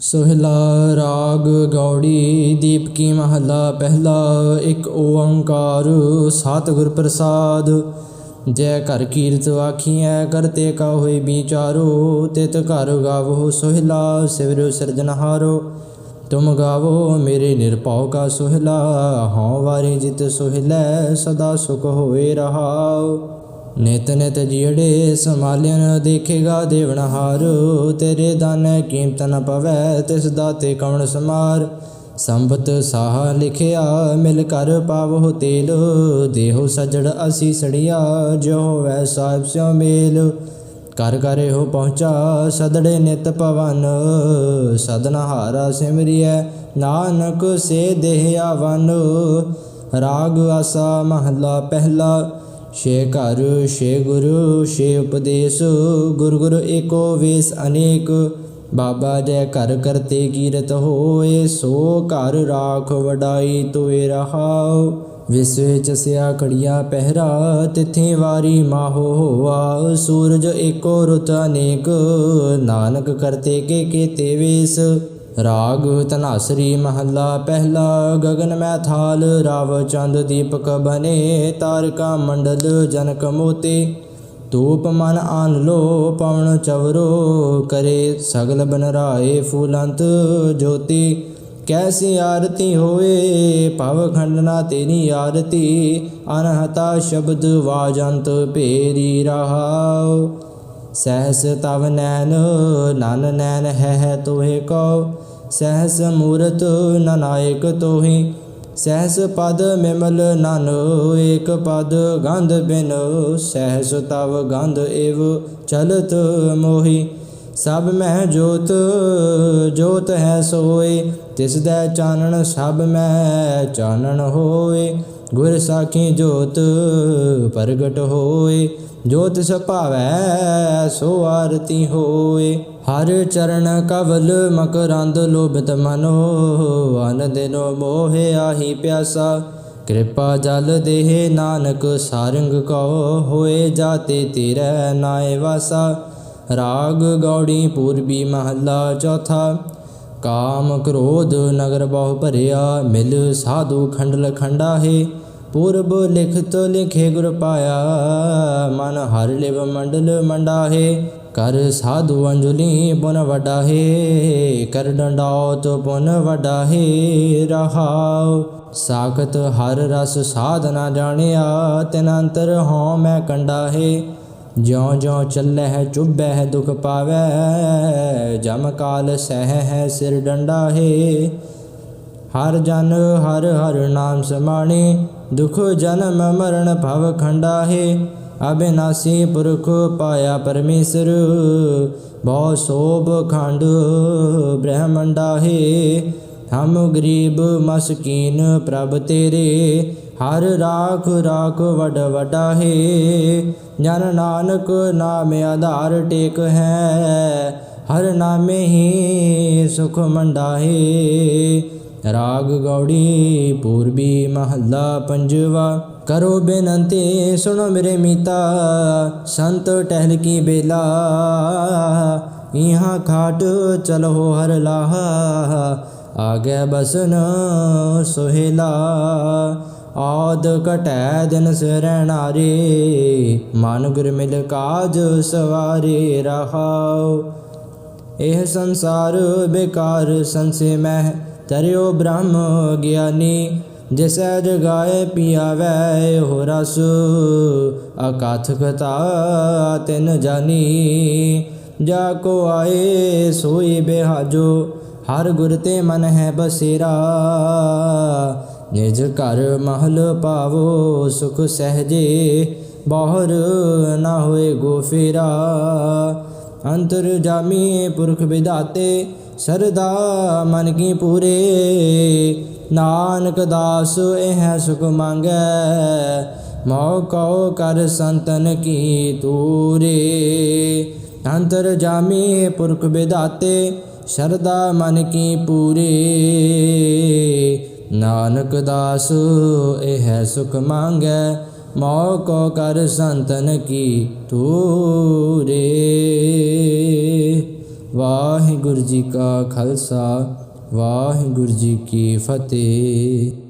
ਸੋਹਿਲਾ ਰਾਗ ਗੌੜੀ ਦੀਪ ਕੀ ਮਹੱਲਾ, ਪਹਿਲਾ ਇੱਕ ਓੰਕਾਰ ਸਤਿਗੁਰ ਪ੍ਰਸਾਦ। ਜੈ ਘਰ ਕੀਰਤ ਆਖੀਐ ਕਰਤੇ ਕਾ ਹੋਈ ਵਿਚਾਰੋ, ਤਿਤ ਘਰ ਗਾਵੋ ਸੋਹਿਲਾ, ਸਿਵਰ ਸਿਰਜਨਹਾਰੋ ਤੁਮ ਗਾਵੋ ਮੇਰੇ ਨਿਰਭਉ ਕਾ ਸੋਹਿਲਾ, ਹਉ ਵਾਰੀ ਜਿਤ ਸੋਹਿਲੈ, ਸਦਾ ਸੁਖ ਹੋਏ ਰਹਾਉ। ਨਿਤ ਨਿਤ ਜੀੜੇ ਸਮਾਲਿਆਨ ਦੇਖੇਗਾ ਦੇਵਨਹਾਰ ਤੇਰੇ ਦਾਨੈ ਕੀਮਤ ਨ ਪਵੈ ਤਿਸ ਦਾਤੇ ਕਵਣ ਸਮਾਰ। ਸੰਬਤ ਸਾਹ ਲਿਖਿਆ ਮਿਲ ਕਰ ਪਾਵੋ ਤੇਲ। ਦੇਹੋ ਸਜੜ ਅਸੀ ਸੜਿਆ, ਜੋ ਹੋਵੈ ਸਾਹਿਬ ਸਿਓ ਮੇਲ। ਕਰ ਕਰੇ ਹੋ ਪਹੁੰਚਾ, ਸਦੜੇ ਨਿਤ ਪਵਨ। ਸਦਨ ਹਾਰਾ ਸਿਮਰਿਐ, ਨਾਨਕ ਸੇ ਦੇਹ ਆਵਨ ਰਾਗ ਆਸਾ ਮਹਲਾ ਪਹਿਲਾ ਛੇ ਘਰ, ਛੇ ਗੁਰੂ, ਛੇ ਉਪਦੇਸ਼। ਗੁਰ ਗੁਰ ਏਕੋ ਵੇਸ ਅਨੇਕ। ਬਾਬਾ ਜੈ ਘਰ ਕਰਤੇ ਕੀਰਤ ਹੋਏ। ਸੋ ਘਰ ਰਾਖ ਵਡਾਈ ਤੋਏ ਰਹਾਉ। ਵਿਸਵੇ ਚ ਸਿਆ ਕੜੀਆ ਪਹਿਰਾ ਤਿਥੇ ਵਾਰੀ ਮਾਹੋ ਹੋਆ। ਸੂਰਜ ਏਕੋ ਰੁਤ ਅਨੇਕ। ਨਾਨਕ ਕਰਤੇ ਕੇ ਕੀਤੇ ਵੇਸ। ਰਾਗ ਤਨਾਸਰੀ ਮਹੱਲਾ ਪਹਿਲਾ ਗਗਨ ਮੈਥਾਲ ਰਾਵ ਚੰਦ ਦੀਪਕ ਬਨੇ ਤਾਰਕਾ ਮੰਡਲ ਜਨਕ ਮੋਤੇ। ਤੂਪ ਮਨ ਆਨ ਲੋ ਪਵਨ ਚਵਰੋ ਕਰੇ ਸਗਲ ਬਨ ਰਾਏ ਫੂਲੰਤ ਜੋਤੀ। ਕੈਸੀ ਆਰਤੀ ਹੋਏ ਭਵ ਖੰਡਨਾ ਤੇਰੀ ਆਰਤੀ। ਅਨਹਤਾ ਸ਼ਬਦ ਵਾਜੰਤ ਭੇਰੀ ਰਹਾਉ। ਸਹਸ ਤਵ ਨੈਨ ਨਨ ਨੈਨ ਹੈ ਹੈ ਤੋਹਿ ਕੋ ਸਹਸ ਮੂਰਤ ਨਨਾਇਕ ਤੋਹਿ। ਸਹਸ ਪਦ ਮਿਮਲ ਨਨ, ਏਕ ਪਦ ਗੰਧ ਬਿਨ। ਸਹਸ ਤਵ ਗੰਧ ਏਵ ਚਲਤ ਮੋਹੀ। ਸਭ ਮਹਿ ਜੋਤ ਜੋਤ ਹੈ ਸੋਏ। ਤਿਸ ਦਾ ਚਾਨਣ ਸਭ ਮੈਂ ਚਾਨਣ ਹੋਏ। ਗੁਰ ਸਾਖੀ ਜੋਤ ਪ੍ਰਗਟ ਹੋਏ। ਜੋਤ ਭਾਵੈ ਸੋ ਆਰਤੀ ਹੋਏ। ਹਰ ਚਰਨ ਕਵਲ ਮਕਰੰਦ ਲੋਭਿਤ ਮਨੋ ਅਨ ਦਿਨੋ ਮੋਹ ਆਹੀ ਪਿਆਸਾ। ਕਿਰਪਾ ਜਲ ਦੇਹ ਨਾਨਕ ਸਾਰੰਗ ਕਉ ਹੋਏ, ਜਾਤੇ ਤੇਰੇ ਨਾਏ ਵਾਸਾ। ਰਾਗ ਗੌੜੀ ਪੂਰਬੀ ਮਹੱਲਾ ਚੌਥਾ। ਕਾਮ ਕ੍ਰੋਧ ਨਗਰ ਬਹੁ ਭਰਿਆ, ਮਿਲ ਸਾਧੂ ਖੰਡਲ ਖੰਡਾ ਹੈ ਪੂਰਬ ਲਿਖਤ ਲਿਖੇ ਗੁਰ ਪਾਇਆ, ਮਨ ਹਰ ਲਿਵ ਮੰਡਲ ਮੰਡਾਹੇ, ਕਰ ਸਾਧੂ ਅੰਜੁਲੀ ਪੁਨ ਵਡਾਹੇ, ਕਰ ਡੰਡਾਉਤ ਪੁਨ ਵਡਾਹੇ, ਰਹਾਉ। ਸਾਖਤ ਹਰ ਰਸ ਸਾਧਨਾ ਜਾਣਿਆ, ਤਿਨ ਅੰਤਰ ਹਉ ਮੈਂ ਕੰਡਾਹੇ। ਜਿਉ ਜਿਉ ਚੱਲੈ ਹੈ ਚੁੱਭੈ ਹੈ ਦੁਖ ਪਾਵੈ, ਜਮ ਕਾਲ ਸਹਿ ਹੈ ਸਿਰ ਡੰਡਾ ਹਰ ਜਨ ਹਰ ਹਰ ਨਾਮ ਸਮਾਣੇ ਦੁਖ ਜਨਮ ਮਰਨ ਭਵ ਖੰਡਾ ਹੈ ਅਬਿਨਾਸੀ ਪੁਰਖ ਪਾਇਆ ਪਰਮੇਸ਼ਰ। ਬਹੁ ਸੋਭ ਖੰਡ ਬ੍ਰਹਮੰਡਾ ਹੈ ਹਮ ਗਰੀਬ ਮਸਕੀਨ ਪ੍ਰਭ ਤੇਰੇ। ਹਰ ਰਾਖ ਰਾਖ ਵਡ ਵਡਾ ਹੈ ਜਨ ਨਾਨਕ ਨਾਮ ਆਧਾਰ ਟੇਕ ਹੈ। ਹਰ ਨਾਮੇ ਹੀ ਸੁਖ ਮੰਡਾ ਹੈ ਰਾਗ ਗੌੜੀ ਪੂਰਬੀ ਮਹੱਲਾ ਪੰਜਵਾ। ਕਰੋ ਬੇਨਤੀ, ਸੁਣੋ ਮੇਰੇ ਮੀਤਾ, ਸੰਤ ਟਹਿਲ ਕੀ ਬੇਲਾ। ਇਹਾਂ ਖਾਟ ਚਲੋ ਹਰ ਲਾਹਾ, ਆਗੇ ਬਸਨ ਸੁਹੇਲਾ। ਆਦ ਕਟੈ ਦਿਨ ਸਰਣਾਰੇ ਮਨ ਗੁਰ ਮਿਲ ਕਾਜ ਸਵਾਰੇ ਰਹਾਉ। ਇਹ ਸੰਸਾਰ ਬੇਕਾਰ ਸੰਸੇ ਮਹਿ ਤਰਿਓ ਬ੍ਰਹਮ ਗਿਆਨੀ, ਜਿਸੈ ਜਗਾਏ ਪੀਆਵੈ ਹੋ ਰਸ। ਅਕਾਥ ਕਥਾ ਤਿਨ ਜਾਨੀ, ਜਾ ਕੋ ਆਏ ਸੋਈ ਬਿਹਾਜੋ, ਹਰ ਗੁਰ ਤੇ ਮਨ ਹੈ ਬਸੇਰਾ। ਨਿਜ ਘਰ ਮਹਲ ਪਾਵੋ, ਸੁਖ ਸਹਜੇ, ਬਹੁਰ ਨਾ ਹੋਏ ਗੋ ਫੇਰਾ। ਅੰਤਰ ਜਾਮੀ ਪੁਰਖ ਵਿਦਾਤੇ ਸਰਦਾ ਮਨ ਕੀ ਪੂਰੇ। ਨਾਨਕ ਦਾਸ ਇਹ ਸੁਖ ਮੰਗੈ ਮਉ ਕਉ ਕਰ ਸੰਤਨ ਕੀ ਤੂਰੇ ਅੰਤਰ ਜਾਮੀ ਪੁਰਖ ਬਿਦਾਤੇ ਸ਼ਰਦਾ ਮਨ ਕੀ ਪੂਰੇ। ਨਾਨਕ ਦਾਸ ਇਹ ਸੁਖ ਮੰਗੈ ਮੌ ਕੋ ਕਰ ਸੰਤਨ ਕੀ ਤੂਰੇ ਵਾਹਿਗੁਰੂ ਜੀ ਕਾ ਖਾਲਸਾ ਵਾਹਿਗੁਰੂ ਜੀ ਕੀ ਫਤਿਹ।